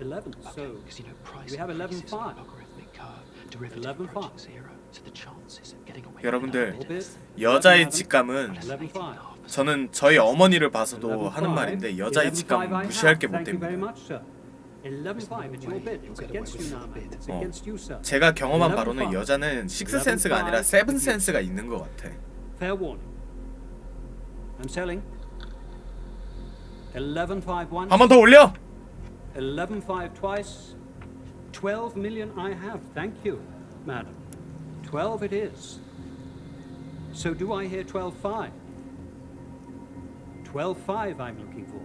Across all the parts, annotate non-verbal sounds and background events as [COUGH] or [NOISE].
11. So Because you know price we have 11 increases on a 5. logarithmic curve, derivative 11 approaching 5. zero, so the chances of getting away 여러분들. 여자의 직감은 11 5. 저는 저희 어머니를 봐서도 11 하는 5. 말인데 여자의 11 5 직감은 무시할 게. 못 Thank you very 됩니다. much, sir. 11 5. It's your bid. It's against you now, man. It's 어. against you, sir. 제가 경험한 11 바로는 five. 여자는 식스 센스가 아니라 세븐 센스가 있는 것 같아. Fair warning. I'm selling. 11 5 once. 한번 더 올려. 11 5 twice. 12 million I have. Thank you, madam. 12 it is. So do I hear twelve five? Twelve five I'm looking for.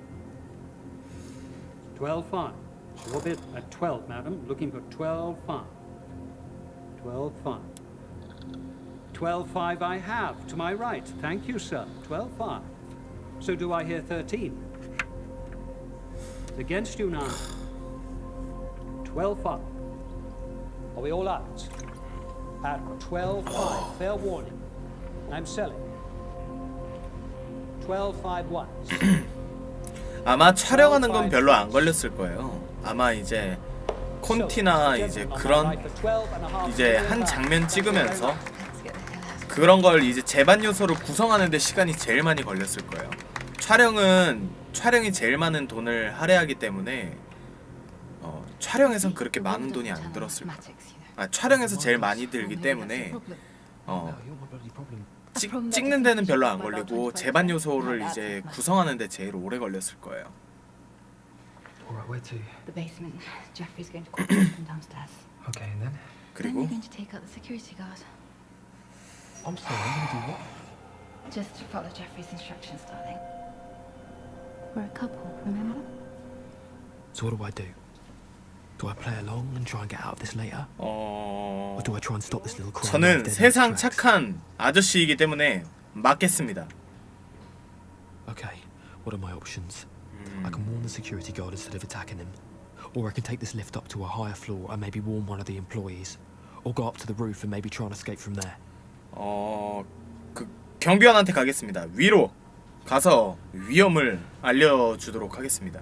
12 5. Your bid at 12, madam. Looking for 12 5. 12 5. 12 5 I have to my right. Thank you, sir. Twelve five. So do I hear 13? Against you now. 12 5. Are we all out? At 12 5. Fair warning. I'm selling. 12 5 once. 아마 촬영하는 건 별로 안 걸렸을 거예요. 아마 이제 콘티나 이제 그런 이제 한 장면 찍으면서 그런 걸 이제 재반 요소를 구성하는데 시간이 제일 많이 걸렸을 거예요. 촬영은 촬영이 제일 많은 돈을 할애하기 때문에 어, 촬영에선 그렇게 많은 돈이 안 들었을 거예요. 아, 촬영에서 제일 많이 들기 때문에 어. 찍, 찍는 데는 별로 안 걸리고 재반 요소를 이제 구성하는 데 제일 오래 걸렸을 거예요. Alright, where to? The basement. Jeffrey's going to call you from downstairs. Okay, and then? Then 그리고 you're going to take out the security guard. I'm sorry, I'm gonna do what? Just follow Jeffrey's instructions, darling. We're a couple, remember? So what do I do? Do I play along and try and get out of this later? 어 Or do I try and stop this little crime? 저는 dead in its 세상 tracks? 착한 아저씨이기 때문에 맞겠습니다. Okay, what are my options? I can warn the security guard instead of attacking him. Or I can take this lift up to a higher floor and maybe warn one of the employees. Or go up to the roof and maybe try and escape from there. 어, 그 경비원한테 가겠습니다. 위로 가서 위험을 알려주도록 하겠습니다.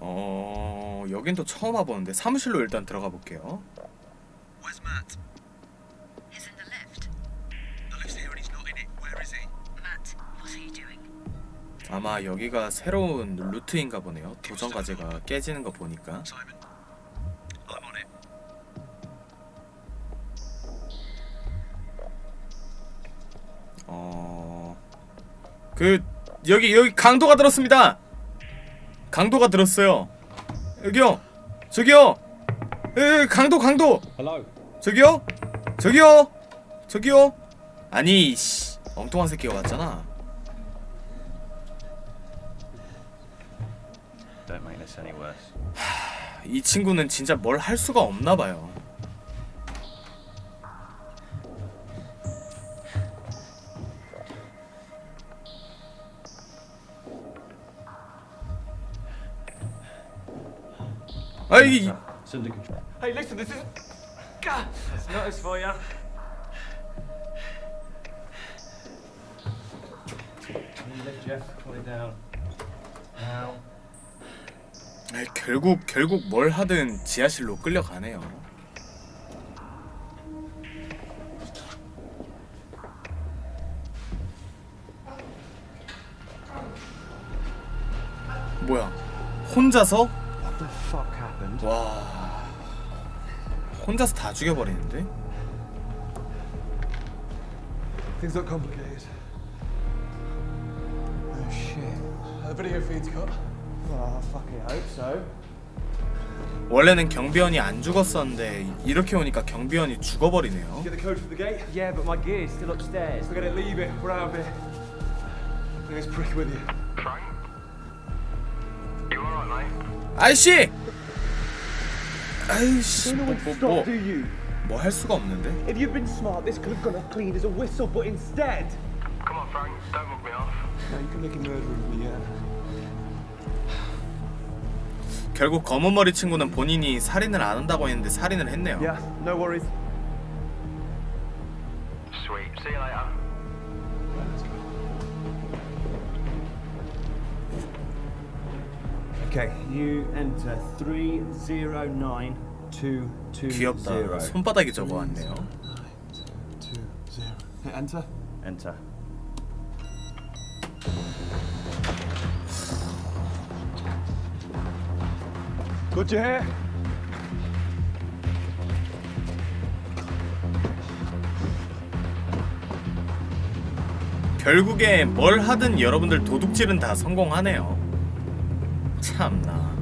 어, 여긴 또 처음 와보는데 사무실로 일단 들어가 볼게요. Where's Matt? He's in the lift. The lift's here and he's not in it. Where is he? Matt, what are you doing? 아마 여기가 새로운 루트인가 보네요. 도전 과제가 깨지는 거 보니까. 어, 그 여기 여기 강도가 들었습니다. 강도가 들었어요. 여기요. 저기요. 에 강도 강도. 저기요? 저기요? 저기요? 아니 씨 엉뚱한 새끼가 왔잖아 any worse. 이 친구는 진짜 뭘 할 수가 없나 봐요 아이 It's under control. Hey, listen, this is. God, that's notice for you. Jeff. Put it down. Now. 아이, 결국 결국 뭘 하든 지하실로 끌려가네요 뭐야 혼자서? What the fuck happened? 와 혼자서 다 죽여버리는데? Things look complicated. Oh shit. Are the video feeds cut? I fucking hope so. 원래는 경비원이 안 죽었었는데 이렇게 오니까 경비원이 죽어버리네요 Get the code for the gate? Yeah, but my gear's still upstairs. Forget it, leave it. We're out of here. This prick with you. Frank? You alright, mate? 아이씨! 아이씨 You know when to 뭐 stop, 뭐 do you? 뭐할 수가 없는데? If you'd been smart, this could have gone off clean as a whistle, but instead. Come on, Frank. Don't mug me off. Now you can make a murderer of me, yeah? 결국 검은 머리 친구는 본인이 살인을 안 한다고 했는데 살인을 했네요. Yeah, no worries. Sweet. See you later. Okay, you enter 309220. 귀엽다. 손바닥에 적어왔네요. Enter. Enter. Here? 결국에 뭘 하든 여러분들 도둑질은 다 성공하네요. 참나.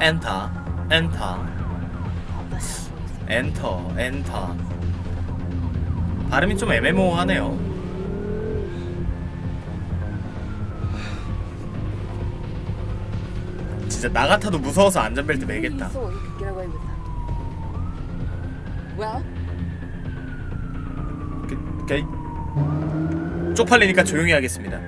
엔터, 엔터, 엔터, 엔터. 발음이 좀 애매모호하네요. 진짜 나 같아도 무서워서 안전벨트 매겠다. 그, 그, 쪽팔리니까 조용히 하겠습니다.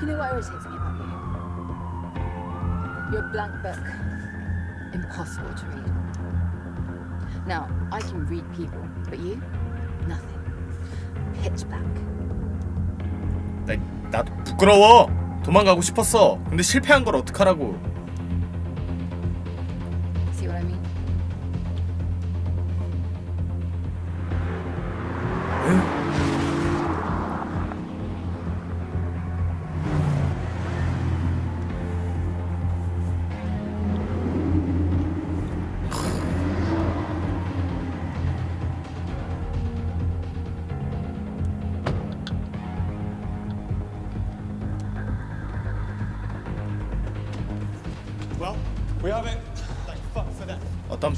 you know what irritates me about you? Your blank book. Impossible to read. Now, I can read people, but you? Nothing. Pitch black. 나, 나도 부끄러워. 도망가고 싶었어. 근데 실패한 걸 어떡하라고.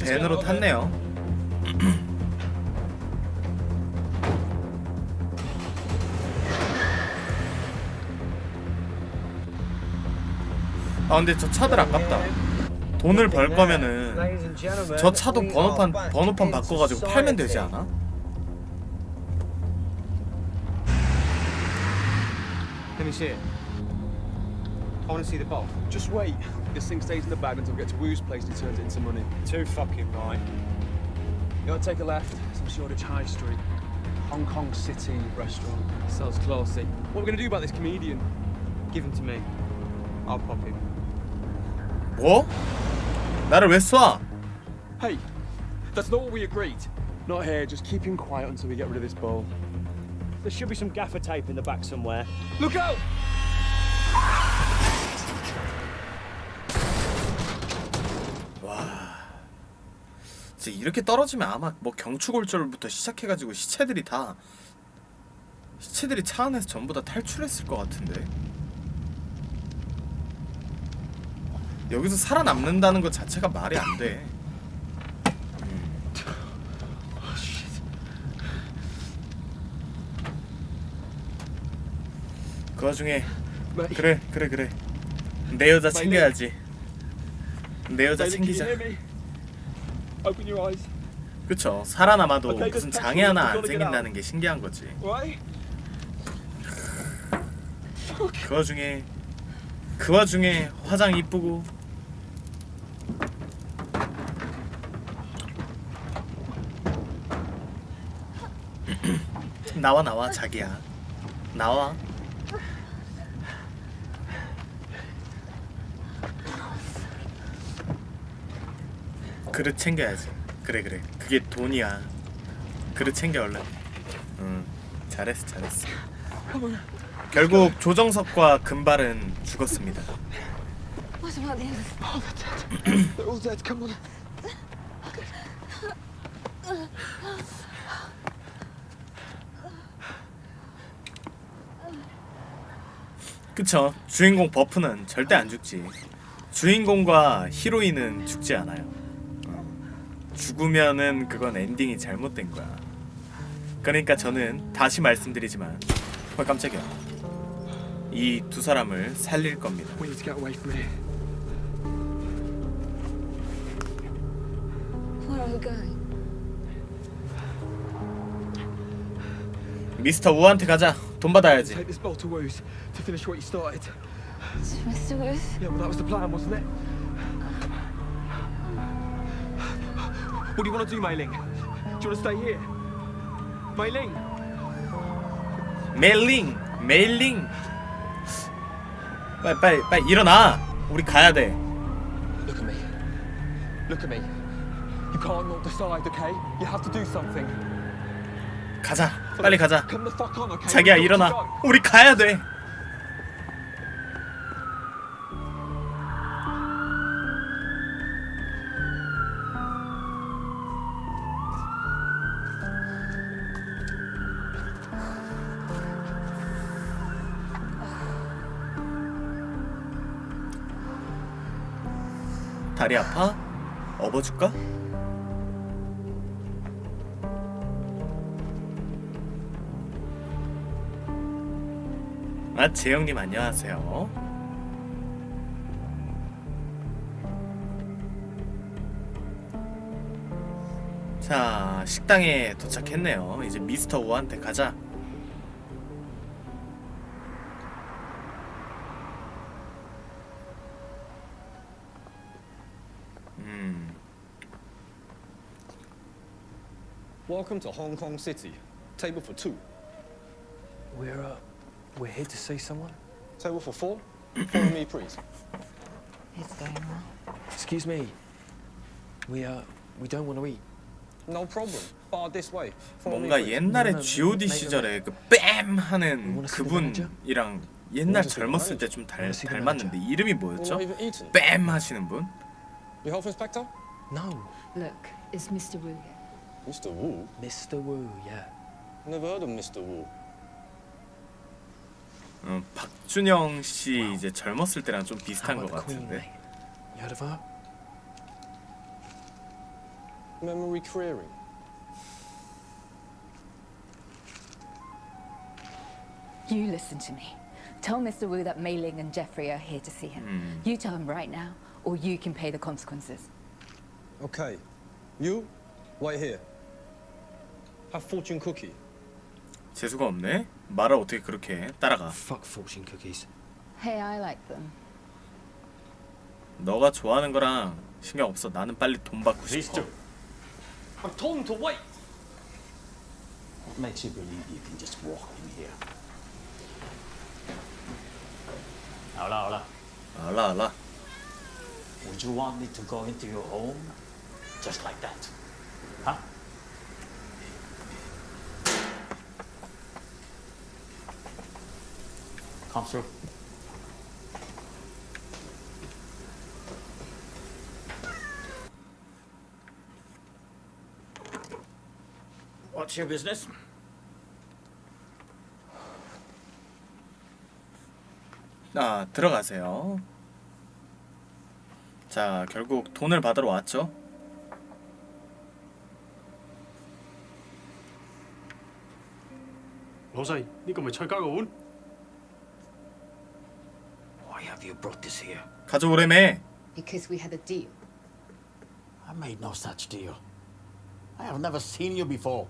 밴으로 탔네요. [CLEARS THROAT] 아 근데 저 차들 아깝다. 돈을 벌 거면은 저 차도 번호판 번호판 바꿔가지고 팔면 되지 않아? See it. I want to see the bolt. Just wait. This thing stays in the bag until we get to Wu's place and he turns it into money. Too fucking right. You gotta take a left. Some Shoreditch High Street. Hong Kong City restaurant. Sounds classy. What are we gonna do about this comedian? Give him to me. I'll pop him. 뭐? 나를 왜 쏴? Hey, that's not what we agreed. Not here. Just keep him quiet until we get rid of this bull. There should be some gaffer tape in the back somewhere. Look out! 이렇게 떨어지면 아마 뭐 경추골절부터 시작해가지고 시체들이 다 시체들이 차 안에서 전부 다 탈출했을 것 같은데. 여기서 살아남는다는 것 자체가 말이 안 돼. 그 와중에 그래 그래 그래. 내 여자 챙겨야지. 내 여자 챙기자? Open your eyes. 그쵸. 살아남아도 무슨 장애 하나 안 생긴다는 게 신기한 거지. Right? 그 와중에 그 와중에 화장 이쁘고. [CLEARS THROAT] 나와 나와 자기야. 나와 그릇 챙겨야지 그래 그래 그게 돈이야 그릇 챙겨 얼른 응 잘했어 잘했어 결국 조정석과 금발은 죽었습니다. What about the others? They're all dead. Come on. 그쵸? 주인공 버프는 절대 안 죽지. 주인공과 히로인은 죽지 않아요. 죽으면은 그건 엔딩이 잘못된 거야. 그러니까 저는 다시 말씀드리지만 헐 깜짝이야. 이 두 사람을 살릴 겁니다. We need to get away from here. Where are we going? 미스터 우한테 가자. 돈 받아야지. Take this bottle to Woos to finish what you started. To Mr. Wolf? Yeah, well, that was the plan, wasn't it? What do you want to do, Mei Ling? Do you want to stay here? Mei Ling? 메일링, 메일링. 빨리 빨리 빨리 일어나. 우리 가야 돼. Look at me. Look at me. You can't not decide, okay? You have to do something. 가자. 빨리 가자. Come the fuck on, okay? 자기야 We've got to 일어나. go. 우리 가야 돼. 다리 아파? 업어줄까? 아 재영님 안녕하세요. 자 식당에 도착했네요. 이제 미스터 우한테 가자. Welcome to Hong Kong City. Table for two. We're, uh, we're here to see someone. Table for four. Follow me, please. It's going well. Excuse me. We, uh, we don't want to eat. No problem. Bar this way. Follow me, 뭔가. 옛날에 네, G.O.D 네, 시절에 그뺨 하는 그분이랑 옛날 젊었을 때 좀 닮았는데 이름이 뭐였죠? 뺨 하시는 분? Your health inspector? No, Look, is Mr. Wu here? Mr. Wu. Mr. Wu, yeah. Never heard of Mr. Wu. 어, 박준영 씨 이제 젊었을 때랑 좀 비슷한 How 것 about the Queen, 같은데. mate? You heard of her? Memory clearing. You listen to me. Tell Mr. Wu that Mei Ling and Jeffrey are here to see him. Hmm. You tell him right now, or you can pay the consequences. Okay. You, wait here. Have fortune cookie. 재수가 없네. 말을 어떻게 그렇게 따라가. Fuck fortune cookies. Hey, I like them. 너가 좋아하는 거랑 신경 없어. 나는 빨리 돈 받고 싶어. I'm told him to wait. What makes you believe you can just walk in here? Hola, hola. 알라 알라. Would you want me to go into your home just like that? Huh? Come through. What's your business? 아 들어가세요. 자 결국 돈을 받으러 왔죠. Why have you brought this here? 가져오래매. Because we had a deal. I made no such deal. I have never seen you before.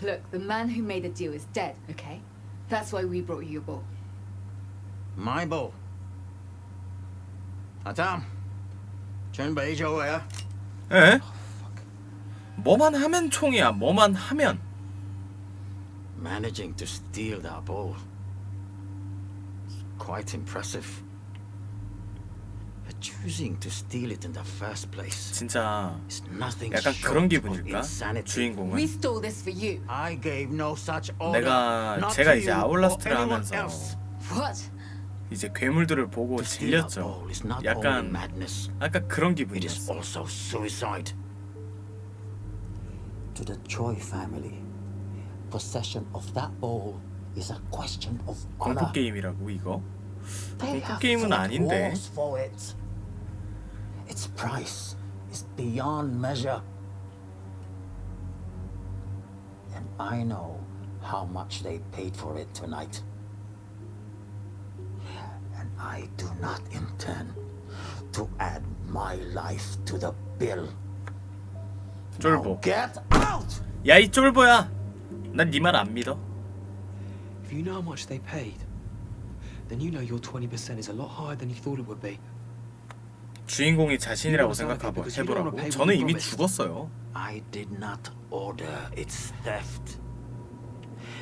Look, the man who made the deal is dead, okay? That's why we brought you your bowl. My bow. 아참, 준비 좋아요. 에? 뭐만 하면 총이야. 뭐만 하면. Managing to steal that bowl. It's quite impressive. Choosing to steal it in the first place 진짜 is nothing 약간 short 그런 of 기분일까? insanity. 주인공은 We stole this for you. I gave no such order. 내가 not 제가 to 이제 you or 아울라스트를 anyone 하면서 else. What? 이제 괴물들을 보고 To steal that 질렸죠. bowl is not only 약간 madness. 아까 그런 It is 기분이었어. also suicide. To the Choi family, possession of that bowl is a question of 공포 honor. 게임이라고 이거? They 공포 have 게임은 fought 아닌데. wars for it. Its price is beyond measure. And I know how much they paid for it tonight. And I do not intend to add my life to the bill. 쫄보. Get out! 야 이 쫄보야. 난 네 말 안 믿어. If you know how much they paid, then you know your 20% is a lot higher than you thought it would be. 주인공이 자신이라고 생각하고 해보라고. 저는 이미 죽었어요. I did not order its theft.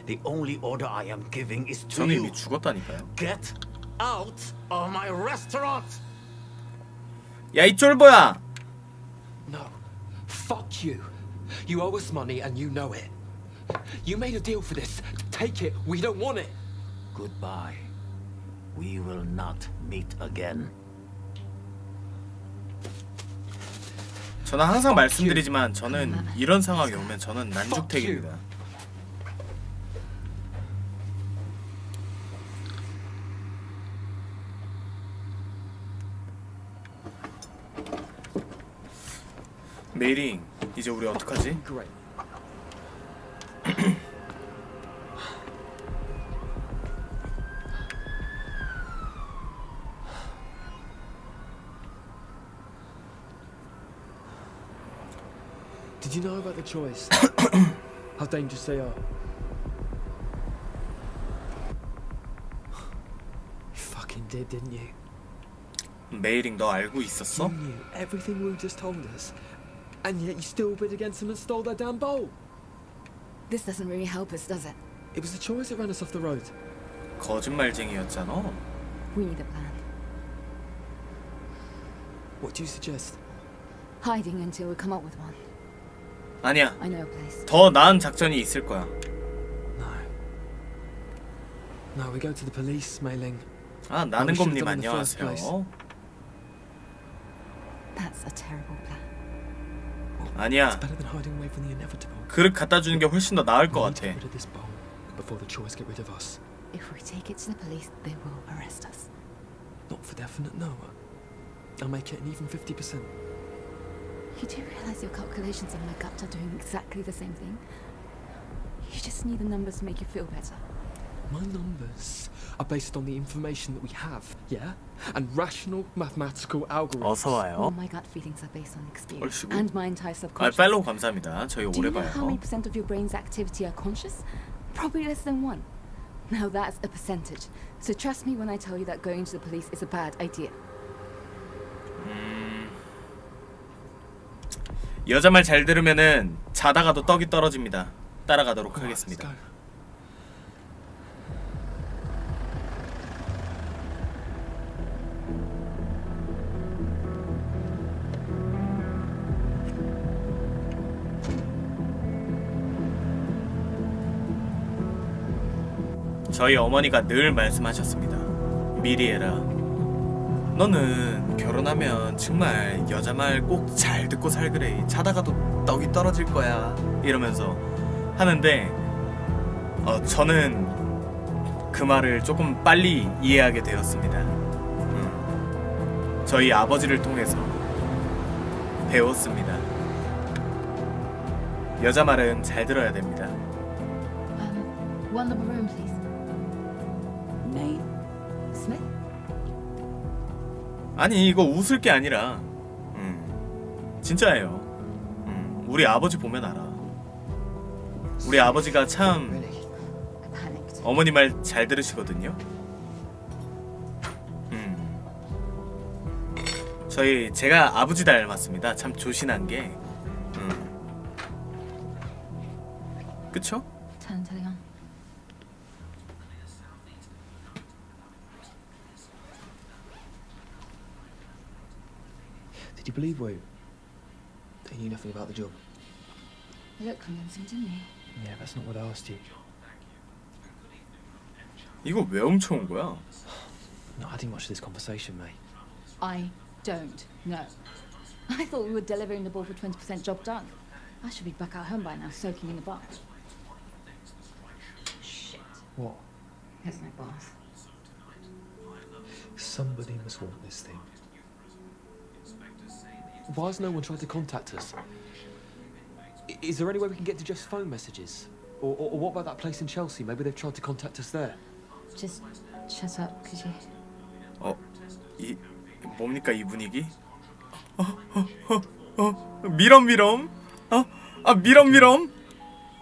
The only order I am giving is to 저는 you. 이미 죽었다니까요. Get out of my restaurant! 야 이 쫄보야. No. Fuck you. You owe us money and you know it. You made a deal for this. Take it. We don't want it. Goodbye. We will not meet again. 저는 항상 말씀드리지만 저는 이런 상황이 오면 저는 난주택입니다. 메이링 이제 우리 어떡하지? you know about the choice? [COUGHS] How dangerous they are? You fucking did, didn't you? 메이링 너 알고 있었어? You knew everything Wu just told us. And yet you still bid against them and stole their damn bowl. This doesn't really help us, does it? It was the choice that ran us off the road. 거짓말쟁이였잖아. We need a plan. What do you suggest? Hiding until we come up with one. 아니야. I know a place. 더 나은 작전이 있을 거야. No. No, we go to the police, Mei Ling. 아 나는 검님. 안녕하세요. That's a terrible plan. 아니야. Better than hiding away from the inevitable. 그릇 갖다 주는 게 훨씬 더 나을 것 We need to 같아. get rid of this bowl before the choice get rid of us. If we take it to the police, they will arrest us. Not for definite, no. I'll make it an even 50%. You do realize your calculations on my gut are doing exactly the same thing? You just need the numbers to make you feel better. My numbers are based on the information that we have, yeah? And rational mathematical algorithms. 어서 와요. All my gut feelings are based on experience 얼씨구. and my entire 아 subconscious. 팔로우 감사합니다. 저희 Do 오래 you know how many 봐요. percent of your brain's activity are conscious? Probably less than one. Now that's a percentage. So trust me when I tell you that going to the police is a bad idea. 여자 말 잘 들으면은 자다가도 떡이 떨어집니다. 따라가도록 하겠습니다. 저희 어머니가 늘 말씀하셨습니다. 미리 해라. 너는 결혼하면 정말 여자 말 꼭 잘 듣고 살 그래. 자다가도 떡이 떨어질 거야. 이러면서 하는데 어, 저는 그 말을 조금 빨리 이해하게 되었습니다. 음. 저희 아버지를 통해서 배웠습니다. 여자 말은 잘 들어야 됩니다. Um, one number room, please. 아니 이거 웃을 게 아니라 음, 진짜예요 음, 우리 아버지 보면 알아 우리 아버지가 참. 어머니 말 잘 들으시거든요 음. 저희 제가 아버지 닮았습니다 참 조신한 게 음. 그쵸? you believe Wu? They knew nothing about the job. They looked convincing, didn't they? Yeah, that's not what I asked you. 이거 왜 훔쳐온 거야? Not adding much to this conversation, mate. I don't know. I thought we were delivering the ball for 20% job done. I should be back at home by now, soaking in the bath. Shit. What? There's my boss. Somebody must want this thing. Why has no one tried to contact us? I- Is there any way we can get to Jeff's phone messages? Or, or, or what about that place in Chelsea? Maybe they've tried to contact us there. Just shut up, could you? 어, 이 뭡니까 이 분위기? 어, 어, 어, 어, 미럼미럼? 어, 아 미럼미럼?